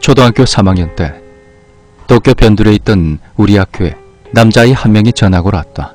초등학교 3학년 때 도쿄 변두리에 있던 우리 학교에 남자아이 한 명이 전학을 왔다.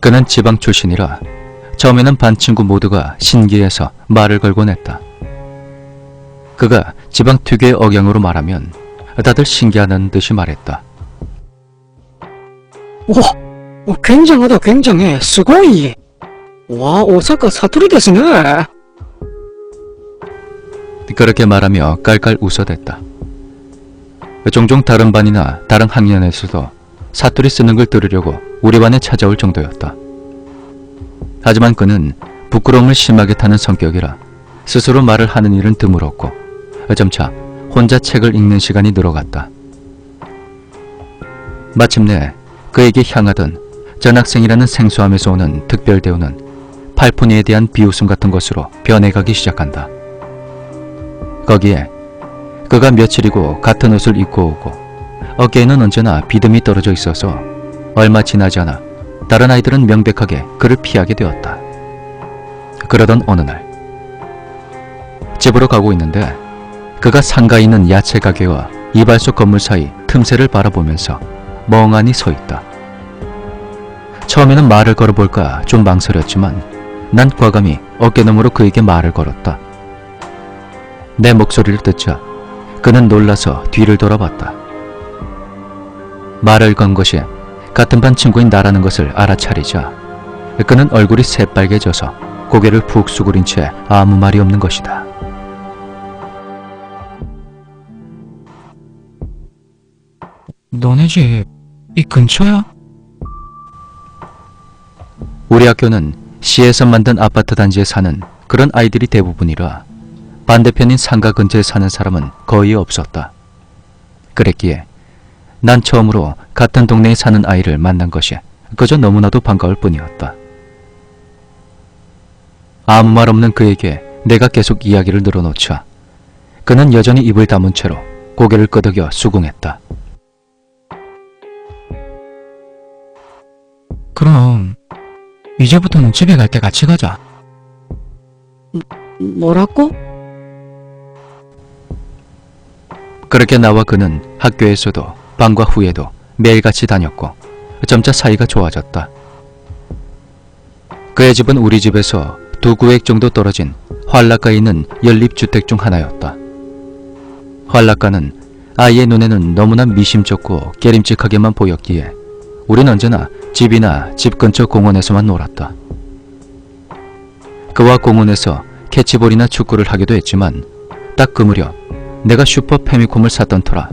그는 지방 출신이라 처음에는 반 친구 모두가 신기해서 말을 걸곤 했다. 그가 지방 특유의 억양으로 말하면 다들 신기하다는 듯이 말했다. 와, 어, 굉장하다, 굉장해. 스고이. 와, 오사카 사투리 됐네. 그렇게 말하며 깔깔 웃어댔다. 종종 다른 반이나 다른 학년에서도 사투리 쓰는 걸 들으려고 우리 반에 찾아올 정도였다. 하지만 그는 부끄러움을 심하게 타는 성격이라 스스로 말을 하는 일은 드물었고 점차 혼자 책을 읽는 시간이 늘어갔다. 마침내 그에게 향하던 전학생이라는 생소함에서 오는 특별 대우는 팔푼이에 대한 비웃음 같은 것으로 변해가기 시작한다. 거기에 그가 며칠이고 같은 옷을 입고 오고 어깨에는 언제나 비듬이 떨어져 있어서 얼마 지나지 않아 다른 아이들은 명백하게 그를 피하게 되었다. 그러던 어느 날 집으로 가고 있는데 그가 상가에 있는 야채 가게와 이발소 건물 사이 틈새를 바라보면서 멍하니 서 있다. 처음에는 말을 걸어볼까 좀 망설였지만 난 과감히 어깨너머로 그에게 말을 걸었다. 내 목소리를 듣자 그는 놀라서 뒤를 돌아봤다. 말을 건 것이 같은 반 친구인 나라는 것을 알아차리자 그는 얼굴이 새빨개져서 고개를 푹 수그린 채 아무 말이 없는 것이다. 너네 집, 이 근처야? 우리 학교는 시에서 만든 아파트 단지에 사는 그런 아이들이 대부분이라 반대편인 상가 근처에 사는 사람은 거의 없었다. 그랬기에 난 처음으로 같은 동네에 사는 아이를 만난 것이 그저 너무나도 반가울 뿐이었다. 아무 말 없는 그에게 내가 계속 이야기를 늘어놓자 그는 여전히 입을 다문 채로 고개를 끄덕여 수긍했다. 그럼, 이제부터는 집에 갈 때 같이 가자. 뭐라고? 그렇게 나와 그는 학교에서도 방과 후에도 매일같이 다녔고 점차 사이가 좋아졌다. 그의 집은 우리 집에서 두 구획 정도 떨어진 활락가에 있는 연립주택 중 하나였다. 활락가는 아이의 눈에는 너무나 미심쩍고 깨림직하게만 보였기에 우린 언제나 집이나 집 근처 공원에서만 놀았다. 그와 공원에서 캐치볼이나 축구를 하기도 했지만 딱 그 무렵 내가 슈퍼 패미콤을 샀던 터라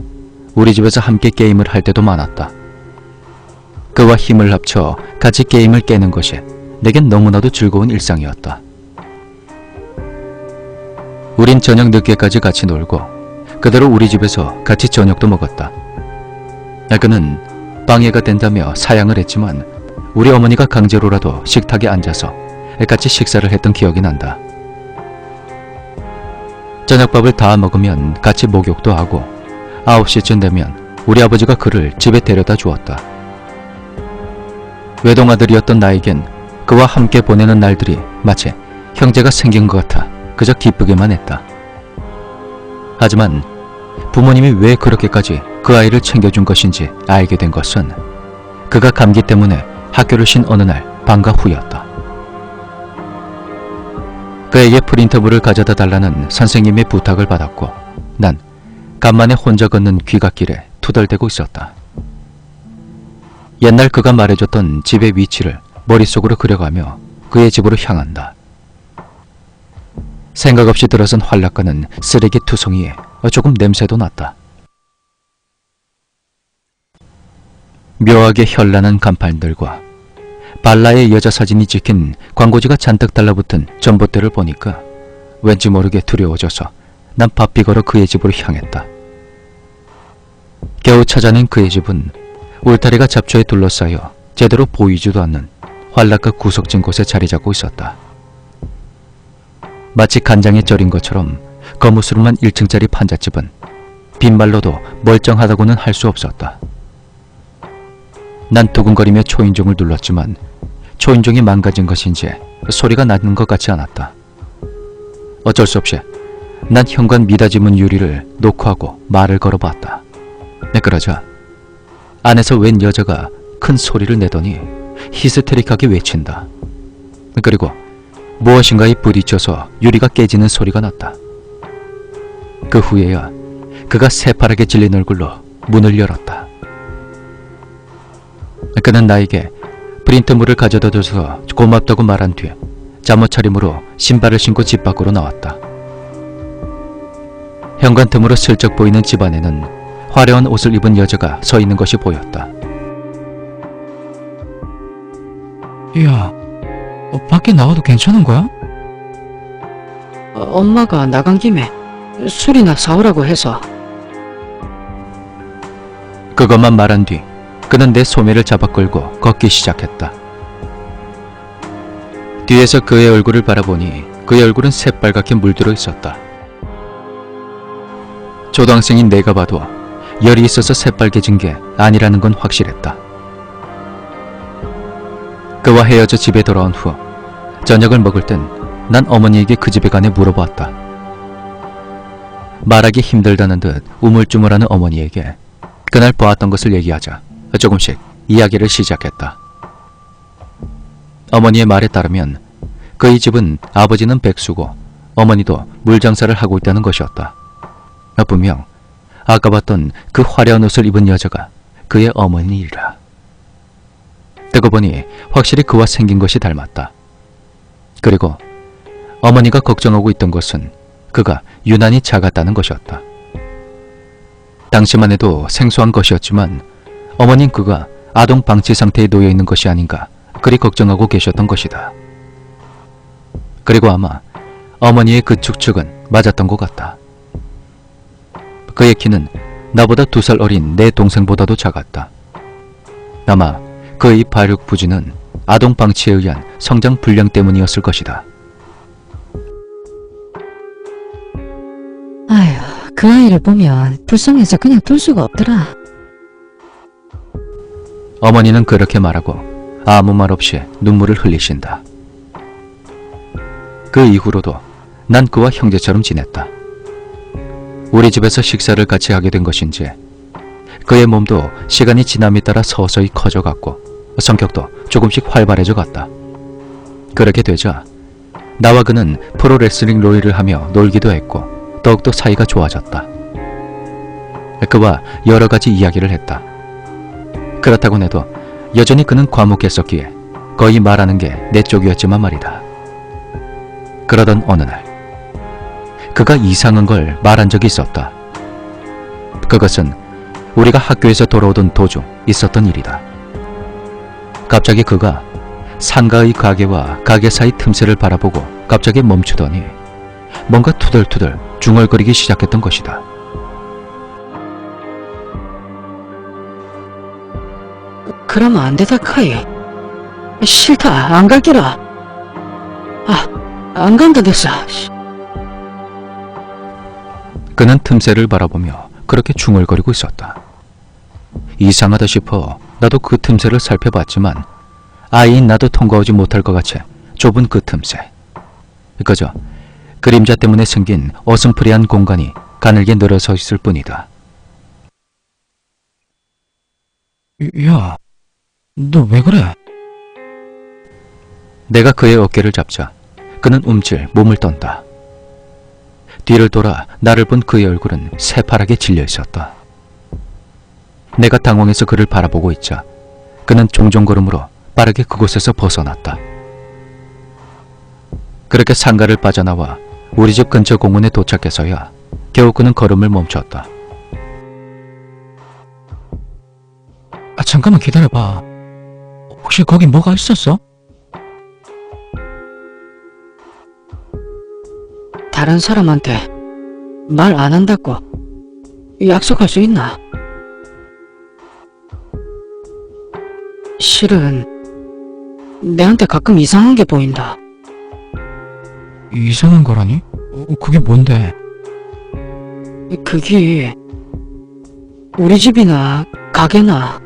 우리 집에서 함께 게임을 할 때도 많았다. 그와 힘을 합쳐 같이 게임을 깨는 것이 내겐 너무나도 즐거운 일상이었다. 우린 저녁 늦게까지 같이 놀고 그대로 우리 집에서 같이 저녁도 먹었다. 야, 그는 방해가 된다며 사양을 했지만 우리 어머니가 강제로라도 식탁에 앉아서 같이 식사를 했던 기억이 난다. 저녁밥을 다 먹으면 같이 목욕도 하고 9시쯤 되면 우리 아버지가 그를 집에 데려다 주었다. 외동아들이었던 나에겐 그와 함께 보내는 날들이 마치 형제가 생긴 것 같아 그저 기쁘기만 했다. 하지만 부모님이 왜 그렇게까지 그 아이를 챙겨준 것인지 알게 된 것은 그가 감기 때문에 학교를 쉰 어느 날 방과 후였다. 그에게 프린터부를 가져다 달라는 선생님의 부탁을 받았고 난 간만에 혼자 걷는 귀갓길에 투덜대고 있었다. 옛날 그가 말해줬던 집의 위치를 머릿속으로 그려가며 그의 집으로 향한다. 생각 없이 들어선 활락가는 쓰레기 투성이에 조금 냄새도 났다. 묘하게 현란한 간판들과 발라의 여자 사진이 찍힌 광고지가 잔뜩 달라붙은 전봇대를 보니까 왠지 모르게 두려워져서 난 바삐 걸어 그의 집으로 향했다. 겨우 찾아낸 그의 집은 울타리가 잡초에 둘러싸여 제대로 보이지도 않는 활락가 구석진 곳에 자리 잡고 있었다. 마치 간장에 절인 것처럼 거무스름한 1층짜리 판잣집은 빈말로도 멀쩡하다고는 할 수 없었다. 난 두근거리며 초인종을 눌렀지만 초인종이 망가진 것인지 소리가 나는 것 같지 않았다. 어쩔 수 없이 난 현관 미닫이문 유리를 녹화하고 말을 걸어봤다. 네, 그러자 안에서 웬 여자가 큰 소리를 내더니 히스테릭하게 외친다. 그리고 무엇인가에 부딪혀서 유리가 깨지는 소리가 났다. 그 후에야 그가 새파랗게 질린 얼굴로 문을 열었다. 그는 나에게 프린트물을 가져다 줘서 고맙다고 말한 뒤 잠옷 차림으로 신발을 신고 집 밖으로 나왔다. 현관 틈으로 슬쩍 보이는 집 안에는 화려한 옷을 입은 여자가 서 있는 것이 보였다. 야, 어, 밖에 나와도 괜찮은 거야? 어, 엄마가 나간 김에 술이나 사오라고 해서 그것만 말한 뒤 그는 내 소매를 잡아 끌고 걷기 시작했다. 뒤에서 그의 얼굴을 바라보니 그의 얼굴은 새빨갛게 물들어 있었다. 초등학생인 내가 봐도 열이 있어서 새빨개진 게 아니라는 건 확실했다. 그와 헤어져 집에 돌아온 후 저녁을 먹을 땐 난 어머니에게 그 집에 관해 물어보았다. 말하기 힘들다는 듯 우물쭈물하는 어머니에게 그날 보았던 것을 얘기하자 조금씩 이야기를 시작했다. 어머니의 말에 따르면 그의 집은 아버지는 백수고 어머니도 물장사를 하고 있다는 것이었다. 분명 아까 봤던 그 화려한 옷을 입은 여자가 그의 어머니이라. 뜨고 보니 확실히 그와 생긴 것이 닮았다. 그리고 어머니가 걱정하고 있던 것은 그가 유난히 작았다는 것이었다. 당시만 해도 생소한 것이었지만 어머닌 그가 아동 방치 상태에 놓여 있는 것이 아닌가 그리 걱정하고 계셨던 것이다. 그리고 아마 어머니의 그 축축은 맞았던 것 같다. 그의 키는 나보다 두 살 어린 내 동생보다도 작았다. 아마 그의 발육 부진은 아동 방치에 의한 성장 불량 때문이었을 것이다. 아휴, 그 아이를 보면 불쌍해서 그냥 둘 수가 없더라. 어머니는 그렇게 말하고 아무 말 없이 눈물을 흘리신다. 그 이후로도 난 그와 형제처럼 지냈다. 우리 집에서 식사를 같이 하게 된 것인지 그의 몸도 시간이 지남에 따라 서서히 커져갔고 성격도 조금씩 활발해져 갔다. 그렇게 되자 나와 그는 프로레슬링 롤을 하며 놀기도 했고 더욱더 사이가 좋아졌다. 그와 여러 가지 이야기를 했다. 그렇다고 해도 여전히 그는 과묵했었기에 거의 말하는 게 내 쪽이었지만 말이다. 그러던 어느 날 그가 이상한 걸 말한 적이 있었다. 그것은 우리가 학교에서 돌아오던 도중 있었던 일이다. 갑자기 그가 상가의 가게와 가게 사이 틈새를 바라보고 갑자기 멈추더니 뭔가 투덜투덜 중얼거리기 시작했던 것이다. 그러면 안 되다 카이 싫다 안 갈게라 아 안 간다 됐어 씨. 그는 틈새를 바라보며 그렇게 중얼거리고 있었다. 이상하다 싶어 나도 그 틈새를 살펴봤지만 아이인 나도 통과하지 못할 것 같이 좁은 그 틈새. 그저 그림자 때문에 생긴 어슴푸레한 공간이 가늘게 늘어서 있을 뿐이다. 야, 너 왜 그래? 내가 그의 어깨를 잡자 그는 움찔 몸을 떤다. 뒤를 돌아 나를 본 그의 얼굴은 새파랗게 질려 있었다. 내가 당황해서 그를 바라보고 있자 그는 종종 걸음으로 빠르게 그곳에서 벗어났다. 그렇게 상가를 빠져나와 우리 집 근처 공원에 도착해서야 겨우 그는 걸음을 멈췄다. 잠깐만 기다려봐. 혹시 거기 뭐가 있었어? 다른 사람한테 말 안 한다고 약속할 수 있나? 실은 내한테 가끔 이상한 게 보인다. 이상한 거라니? 어, 그게 뭔데? 그게 우리 집이나 가게나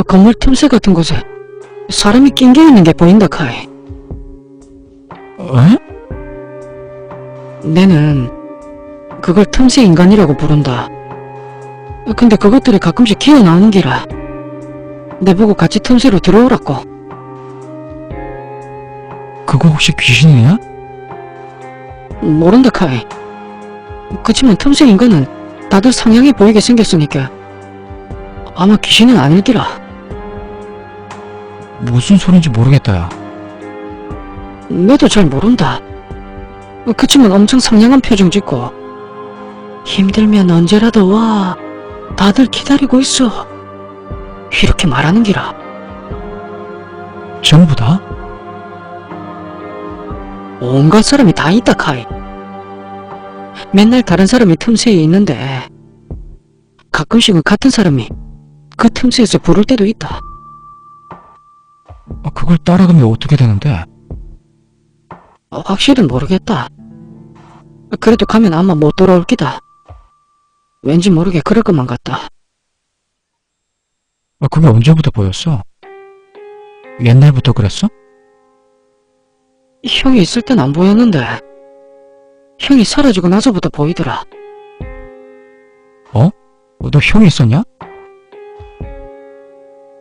건물 틈새 같은 곳에 사람이 낑겨 있는 게 보인다 카이. 에? 내는 그걸 틈새 인간이라고 부른다. 근데 그것들이 가끔씩 기어나오는 기라. 내보고 같이 틈새로 들어오라고. 그거 혹시 귀신이냐? 모른다 카이. 그치만 틈새 인간은 다들 상냥해 보이게 생겼으니까 아마 귀신은 아닐기라. 무슨 소린지 모르겠다, 야. 나도 잘 모른다. 그치만 엄청 상냥한 표정 짓고 힘들면 언제라도 와. 다들 기다리고 있어. 이렇게 말하는 기라. 전부 다? 온갖 사람이 다 있다 카이. 맨날 다른 사람이 틈새에 있는데 가끔씩은 같은 사람이 그 틈새에서 부를 때도 있다. 아, 그걸 따라가면 어떻게 되는데? 어, 확실은 모르겠다. 그래도 가면 아마 못 돌아올 기다. 왠지 모르게 그럴 것만 같다. 아, 그게 언제부터 보였어? 옛날부터 그랬어? 형이 있을 땐 안 보였는데 형이 사라지고 나서부터 보이더라. 어, 너 형이 있었냐?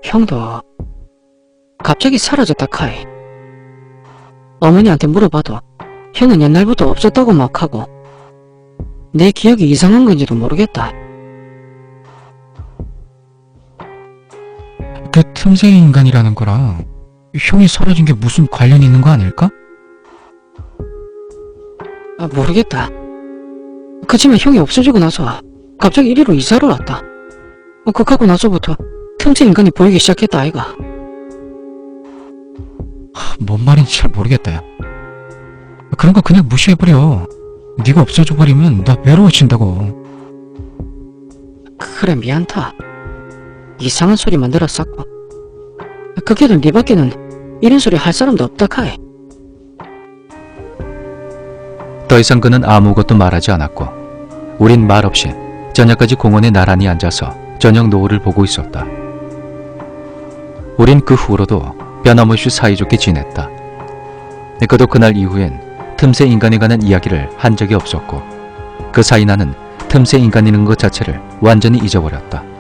형도 갑자기 사라졌다 카이. 어머니한테 물어봐도 형은 옛날부터 없었다고 막 하고 내 기억이 이상한 건지도 모르겠다. 그 틈새 인간이라는 거랑 형이 사라진 게 무슨 관련이 있는 거 아닐까? 아, 모르겠다. 그치만 형이 없어지고 나서 갑자기 이리로 이사를 왔다. 어, 그하고 나서부터 틈새 인간이 보이기 시작했다 아이가. 뭔 말인지 잘 모르겠다, 야. 그런 거 그냥 무시해버려. 네가 없어져 버리면 나 외로워진다고. 그래 미안타. 이상한 소리만 들었었고. 그게도 네 밖에는 이런 소리 할 사람도 없다 카이. 더 이상 그는 아무것도 말하지 않았고 우린 말없이 저녁까지 공원에 나란히 앉아서 저녁 노을을 보고 있었다. 우린 그 후로도 변함없이 사이좋게 지냈다. 그도 그날 이후엔 틈새 인간에 관한 이야기를 한 적이 없었고 그 사이 나는 틈새 인간이라는 것 자체를 완전히 잊어버렸다.